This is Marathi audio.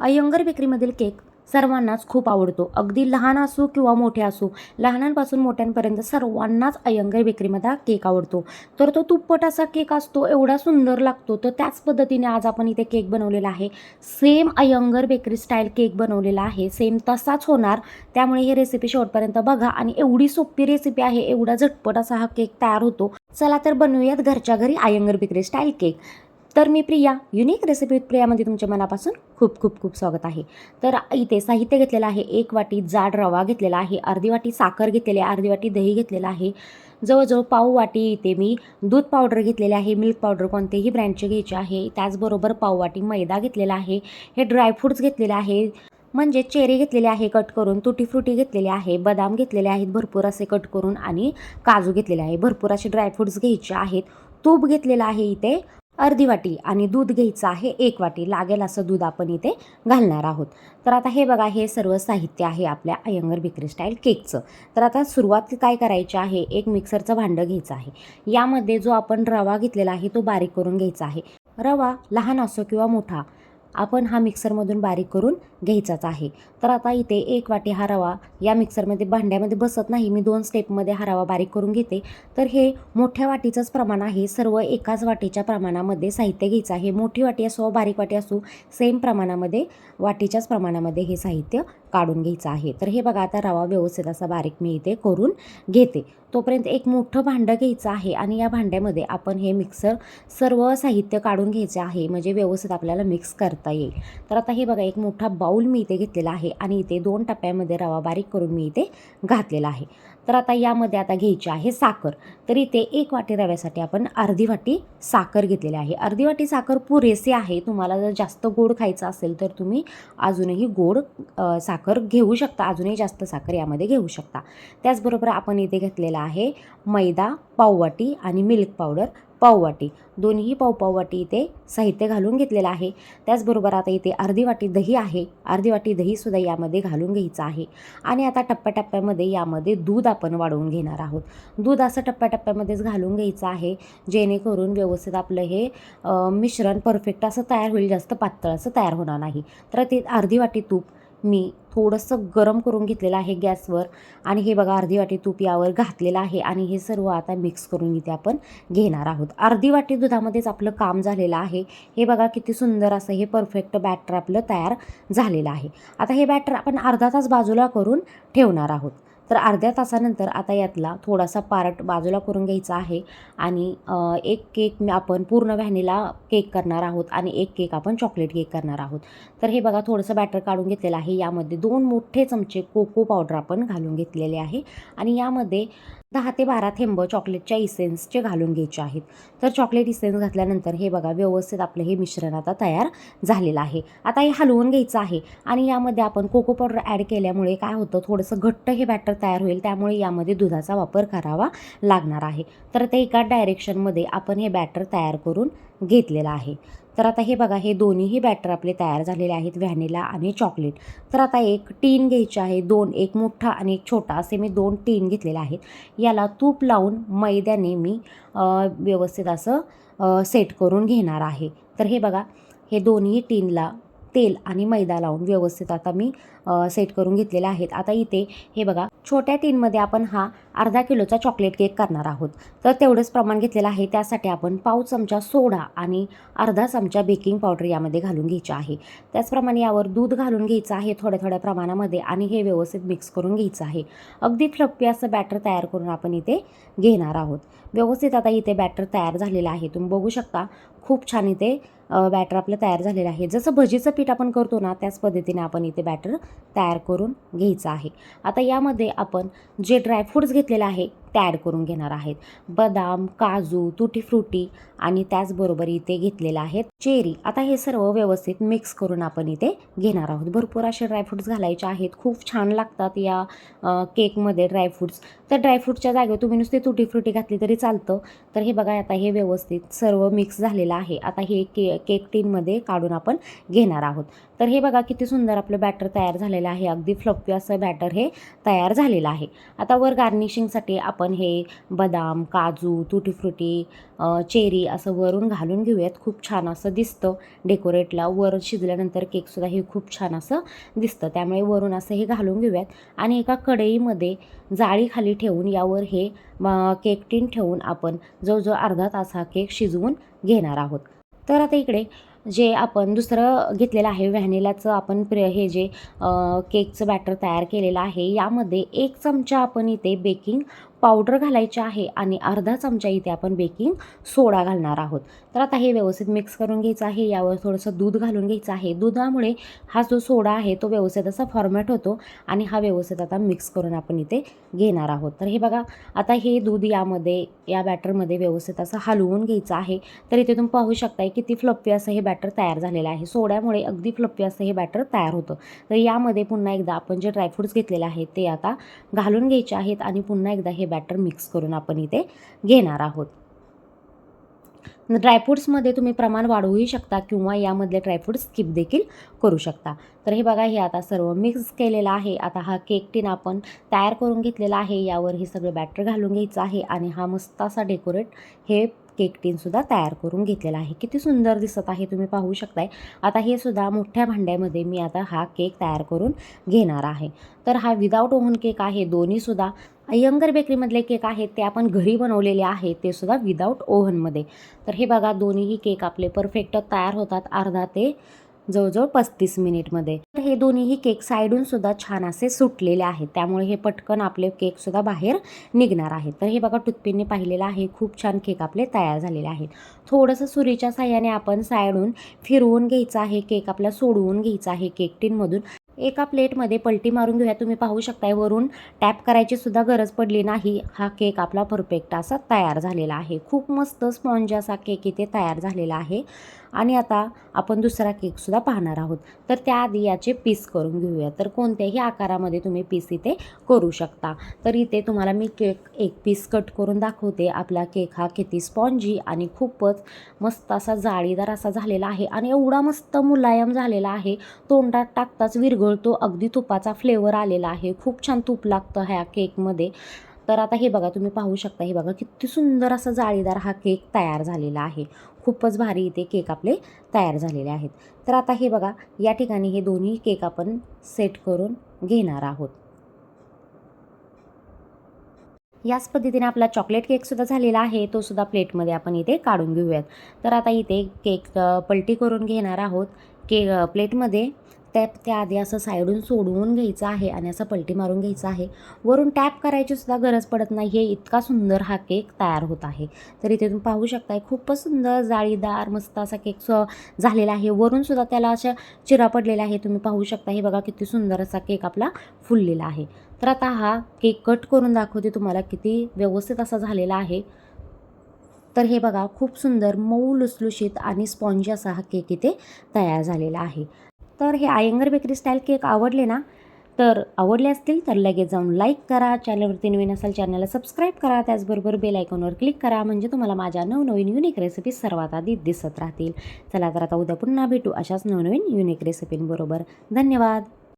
अय्यंगर बेकरीमधील केक सर्वांनाच खूप आवडतो. अगदी लहान असो किंवा मोठे असो लहानांपासून मोठ्यांपर्यंत सर्वांनाच अयंगर बेकरीमध्ये केक आवडतो. तर तो तुप्पट असा केक असतो एवढा सुंदर लागतो. तर त्याच पद्धतीने आज आपण इथे केक बनवलेला आहे. Same Iyengar bakery style cake बनवलेला आहे. सेम तसाच होणार. त्यामुळे ही रेसिपी शेवटपर्यंत बघा आणि एवढी सोपी रेसिपी आहे एवढा झटपट असा हा केक तयार होतो. चला तर बनवूयात घरच्या घरी अय्यंगर बेकरी स्टाईल केक. तर मी प्रिया युनिक रेसिपी विथ प्रियामध्ये तुमच्या मनापासून खूप खूप खूप स्वागत आहे. तर इथे साहित्य घेतलेलं आहे एक वाटी जाड रवा घेतलेला आहे अर्धी वाटी साखर घेतलेली आहे अर्धी वाटी दही घेतलेलं आहे. जवळजवळ पाव वाटी इथे मी दूध पावडर घेतलेले आहे मिल्क पावडर कोणतेही ब्रँडचे घ्यायचे आहे. त्याचबरोबर पाव वाटी मैदा घेतलेला आहे हे ड्रायफ्रूट्स घेतलेले आहे. म्हणजे चेरी घेतलेले आहे कट करून तुटी फ्रुटी घेतलेले आहे बदाम घेतलेले आहेत भरपूर असे कट करून आणि काजू घेतलेले आहे. भरपूर असे ड्रायफ्रूट्स घ्यायचे आहेत. तूप घेतलेलं आहे इथे अर्धी वाटी आणि दूध घ्यायचं आहे एक वाटी. लागेल असं दूध आपण इथे घालणार आहोत. तर आता हे बघा हे सर्व साहित्य आहे आपल्या अयंगर बेकरी स्टाईल केकचं. तर आता सुरुवात काय करायची आहे एक मिक्सरचं भांडं घ्यायचं आहे. यामध्ये जो आपण रवा घेतलेला आहे तो बारीक करून घ्यायचा आहे. रवा लहान असो किंवा मोठा आपण हा मिक्सरमधून बारीक करून घ्यायचाच आहे. तर आता इथे एक वाटी हा रवा या मिक्सरमध्ये भांड्यामध्ये बसत नाही. मी दोन स्टेपमध्ये हा रवा बारीक करून घेते. तर हे मोठ्या वाटीचंच प्रमाण आहे. सर्व एकाच वाटीच्या प्रमाणामध्ये साहित्य घ्यायचं आहे. मोठी वाटी असो बारीक वाटी असो सेम प्रमाणामध्ये वाटीच्याच प्रमाणामध्ये हे साहित्य काढून घ्यायचं आहे. तर हे बघा आता रवा व्यवस्थित असा बारीक मी इथे करून घेते. तोपर्यंत एक मोठं भांडं घ्यायचं आहे आणि या भांड्यामध्ये आपण हे मिक्सर सर्व साहित्य काढून घ्यायचं आहे. म्हणजे व्यवस्थित आपल्याला मिक्स करता येईल. तर आता हे बघा एक मोठा बाऊल मी इथे घेतलेला आहे आणि इथे दोन टप्प्यामध्ये रवा बारीक करून मी इथे घातलेला आहे. तर आता यामध्ये आता घ्यायची आहे साखर. तर इथे एक वाटी रव्यासाठी आपण अर्धी वाटी साखर घेतलेली आहे. अर्धी वाटी साखर पुरेसे आहे. तुम्हाला जर जास्त गोड खायचं असेल तर तुम्ही अजूनही गोड साखर घेऊ शकता. अजूनही जास्त साखर यामध्ये घेऊ शकता. त्याचबरोबर आपण इथे घेतलेला आहे मैदा पाववाटी आणि मिल्क पावडर. पाववाटी. दोन्ही पावपाववाटी इथे साहित्य घालून घेतलेलं आहे. त्याचबरोबर आता इथे अर्धी वाटी दही आहे. अर्धी वाटी दहीसुद्धा यामध्ये घालून घ्यायचं आहे. आणि आता टप्प्याटप्प्यामध्ये यामध्ये दूध आपण वाढवून घेणार आहोत. दूध असं टप्प्याटप्प्यामध्येच घालून घ्यायचं आहे जेणेकरून व्यवस्थित आपलं हे मिश्रण परफेक्ट असं तयार होईल. जास्त पातळ असं तयार होणार नाही. तर ते अर्धी वाटी तूप मी थोडंसं गरम करून घेतलेलं आहे गॅसवर. आणि हे बघा अर्धी वाटी तूप यावर घातलेलं आहे आणि हे सर्व आता मिक्स करून इथे आपण घेणार आहोत. अर्धी वाटी दुधामध्येच आपलं काम झालेलं आहे. हे बघा किती सुंदर असं हे परफेक्ट बॅटर आपलं तयार झालेलं आहे. आता हे बॅटर आपण अर्धा तास बाजूला करून ठेवणार आहोत. तर अर्ध्या तासानंतर आता यातला थोडासा पार्ट बाजूला करून घ्यायचा आहे आणि एक केक आपण पूर्ण व्हॅनिला केक करणार आहोत आणि एक केक आपण चॉकलेट केक करणार आहोत. तर हे बघा थोडंसं बॅटर काढून घेतलेलं आहे. यामध्ये दोन मोठे चमचे कोको पावडर आपण घालून घेतलेले आहे आणि यामध्ये दहा ते बारा थेंब चॉकलेटच्या इसेन्सचे घालून घ्यायचे आहेत. तर चॉकलेट इसेन्स घातल्यानंतर हे बघा व्यवस्थित आपलं हे मिश्रण आता तयार झालेलं आहे. आता हे हलवून घ्यायचं आहे आणि यामध्ये आपण कोको पावडर ॲड केल्यामुळे काय होतं थोडंसं घट्ट हे बॅटर तयार होईल त्यामुळे यामध्ये दुधाचा वापर करावा लागणार आहे. तर ते एका डायरेक्शनमध्ये आपण हे बॅटर तयार करून घेतलेलं आहे. तर आता हे बघा हे दोन्हीही बॅटर आपले तयार झालेले आहेत व्हॅनिला आणि चॉकलेट तर आता एक टीन घ्यायची आहे दोन एक मोठा आणि एक छोटा असे मी दोन टीन घेतलेले आहेत. याला तूप लावून मैद्याने मी व्यवस्थित असं सेट करून घेणार आहे. तर हे बघा हे दोन्ही टीनला तेल आणि मैदा लावून व्यवस्थित आता मी सेट करून घेतलेले आहेत. आता इथे हे बघा छोट्या टीनमध्ये आपण हा अर्धा किलोचा चॉकलेट केक करणार आहोत. तर तेवढंच प्रमाण घेतलेलं आहे. त्यासाठी आपण पाव चमचा सोडा आणि अर्धा चमचा बेकिंग पावडर यामध्ये घालून घ्यायचा आहे. त्याचप्रमाणे यावर दूध घालून घ्यायचं आहे थोड्या थोड्या प्रमाणामध्ये आणि हे व्यवस्थित मिक्स करून घ्यायचं आहे. अगदी फ्लप्पी असं बॅटर तयार करून आपण इथे घेणार आहोत. व्यवस्थित आता इथे बॅटर तयार झालेलं आहे. तुम्ही बघू शकता खूप छान इथे बॅटर आपलं तयार झालेलं आहे. जसं भजीचं पीठ आपण करतो ना त्याच पद्धतीने आपण इथे बॅटर तयार करून घ्यायचं आहे. आता यामध्ये आपण जे ड्रायफ्रूट्स घेतलेलं आहे ते ॲड करून घेणार आहेत. बदाम काजू तुटी फ्रुटी आणि त्याचबरोबर इथे घेतलेलं आहेत चेरी. आता हे सर्व व्यवस्थित मिक्स करून आपण इथे घेणार आहोत. भरपूर असे ड्रायफ्रूट्स घालायचे आहेत. खूप छान लागतात या केकमध्ये ड्रायफ्रूट्स तर ड्रायफ्रूटच्या जागेवर तुम्ही नुसती तुटी फ्रुटी घातली तरी चालतं. तर हे बघा आता हे व्यवस्थित सर्व मिक्स झालेलं आहे. आता हे के केक टीनमध्ये काढून आपण घेणार आहोत. तर हे बघा किती सुंदर आपलं बॅटर तयार झालेलं आहे. अगदी फ्लप्पी असं बॅटर हे तयार झालेलं आहे. आता वर गार्निशिंगसाठी आपण आपण हे बदाम काजू तुटीफ्रुटी चेरी असं वरून घालून घेऊयात. खूप छान असं दिसतं डेकोरेटला. वर शिजल्यानंतर केकसुद्धा हे खूप छान असं दिसतं. त्यामुळे वरून असं हे घालून घेऊयात. आणि एका कढईमध्ये जाळी खाली ठेवून यावर हे केक टीन ठेवून आपण जवळजवळ अर्धा तास हा केक शिजवून घेणार आहोत. तर आता इकडे जे आपण दुसरं घेतलेलं आहे व्हॅनिलाचं आपण प्र हे जे केकचं बॅटर तयार केलेलं आहे यामध्ये एक चमचा आपण इथे बेकिंग पावडर घालायची आहे आणि अर्धा चमचा इथे आपण बेकिंग सोडा घालणार आहोत. तर आता हे व्यवस्थित मिक्स करून घ्यायचं आहे. यावर थोडंसं दूध घालून घ्यायचं आहे. दुधामुळे हा जो सोडा आहे तो व्यवस्थित असा फॉर्मॅट होतो आणि हा व्यवस्थित आता मिक्स करून आपण इथे घेणार आहोत. तर हे बघा आता हे दूध यामध्ये या बॅटरमध्ये व्यवस्थित असं हलवून घ्यायचं आहे. तर इथे तुम्ही पाहू शकताय किती फ्लप्पी असं हे बॅटर तयार झालेलं आहे. सोड्यामुळे अगदी फ्लप्पी असं हे बॅटर तयार होतं. तर यामध्ये पुन्हा एकदा आपण जे ड्रायफ्रूट्स घेतलेले आहेत ते आता घालून घ्यायचे आहेत आणि पुन्हा एकदा हे बॅटर मिक्स करून आपण इथे घेणार आहोत. ड्रायफ्रूट्समध्ये तुम्ही प्रमाण वाढवूही शकता किंवा यामधले ड्रायफ्रूट्स स्किप देखील करू शकता. तर हे बघा हे आता सर्व मिक्स केलेलं आहे. आता हा केक टीन आपण तयार करून घेतलेला आहे. यावर हे सगळं बॅटर घालून घ्यायचं आहे आणि हा मस्त असा डेकोरेट हे केक टीनसुद्धा तयार करून घेतलेला आहे. किती सुंदर दिसत आहे तुम्ही पाहू शकताय. आता हे सुद्धा मोठ्या भांड्यामध्ये मी आता हा केक तयार करून घेणार आहे. तर हा विदाऊट ओव्हन केक आहे दोन्हीसुद्धा अयंगर बेकरीमधले केक आहेत ते आपण घरी बनवलेले आहेत ते सुद्धा विदाऊट ओव्हनमध्ये तर हे बघा दोन्हीही केक आपले परफेक्ट तयार होतात. अर्धा ते जवळजवळ पस्तीस मिनिटमध्ये. तर हे दोन्हीही केक साईडून सुद्धा छान असे सुटलेले आहेत. त्यामुळे हे पटकन आपले केकसुद्धा बाहेर निघणार आहेत. तर हे बघा टुथपिनने पाहिलेलं आहे. खूप छान केक आपले तयार झालेले आहेत. थोडंसं सुरीच्या साह्याने आपण सायडून फिरवून घ्यायचं आहे. केक आपला सोडवून घ्यायचा आहे. केक टीनमधून. एका प्लेटमध्ये पलटी मारून घेऊया. तुम्ही पाहू शकताय वरून टॅप करायची सुद्धा गरज पडली नाही. हा केक आपला परफेक्ट असा तयार झालेला आहे. खूप मस्त स्पॉन्ज असा केक इथे तयार झालेला आहे. आणि आता आपण दुसरा केकसुद्धा पाहणार आहोत. तर त्याआधी याचे पीस करून घेऊया. तर कोणत्याही आकारामध्ये तुम्ही पीस इथे करू शकता. तर इथे तुम्हाला मी केक एक पीस कट करून दाखवते. आपला केक हा किती स्पॉन्जी आणि खूपच मस्त असा जाळीदार असा झालेला आहे. आणि एवढा मस्त मुलायम झालेला आहे. तोंडात टाकताच विरघळ तो अगदी तुपाचा फ्लेवर आलेला आहे. खूप छान तूप लागतं ह्या केकमध्ये तर आता हे बघा तुम्ही पाहू शकता हे बघा किती सुंदर असा जाळीदार हा केक तयार झालेला आहे. खूपच भारी इथे केक आपले तयार झालेले आहेत. तर आता हे बघा या ठिकाणी हे दोन्ही केक आपण सेट करून घेणार आहोत. याच पद्धतीने आपला चॉकलेट केकसुद्धा झालेला आहे. तो सुद्धा प्लेटमध्ये आपण इथे काढून घेऊयात. तर आता इथे केक पलटी करून घेणार आहोत. के प्लेटमध्ये त्या त्याआधी असं साईडून सोडवून घ्यायचं आहे आणि असं पलटी मारून घ्यायचं आहे. वरून टॅप करायची सुद्धा गरज पडत नाही. हे इतका सुंदर हा केक तयार होत आहे. तर इथे तुम्ही पाहू शकताय खूपच सुंदर जाळीदार मस्त असा केक स झालेला आहे. वरून सुद्धा त्याला अशा चिरा पडलेला आहे तुम्ही पाहू शकता हे बघा किती सुंदर असा केक आपला फुललेला आहे. तर आता हा केक कट करून दाखवते तुम्हाला किती व्यवस्थित असा झालेला आहे. तर हे बघा खूप सुंदर मऊ लुसलुशीत आणि स्पॉन्जी असा हा केक इथे तयार झालेला आहे. तर हे आयंगर बेकरी स्टाईल केक आवडले ना तर आवडले असतील तर लगेच जाऊन लाईक करा. चॅनलवरती नवीन असाल चॅनलला सबस्क्राईब करा. त्याचबरोबर बेल आयकॉनवर क्लिक करा. म्हणजे तुम्हाला माझ्या नवनवीन युनिक रेसिपी सर्वात आधी दिसत राहतील. चला तर आता उद्या पुन्हा भेटू अशाच नवनवीन युनिक रेसिपींबरोबर धन्यवाद!